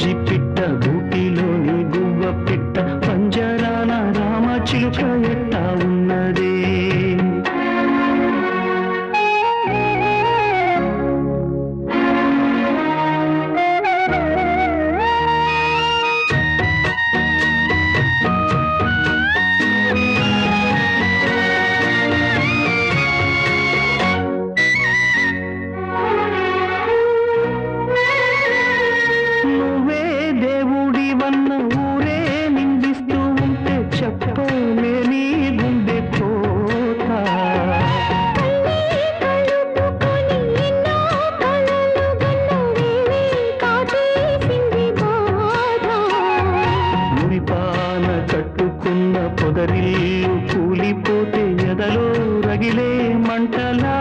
గంజి పిట్ట గూటిలోని గువ్వ పిట్ట పంజరాల రామ చిలుక ఉన్నదే? పొదరిల్లు కూలిపోతే ఎదలో రగిలే మంటలా?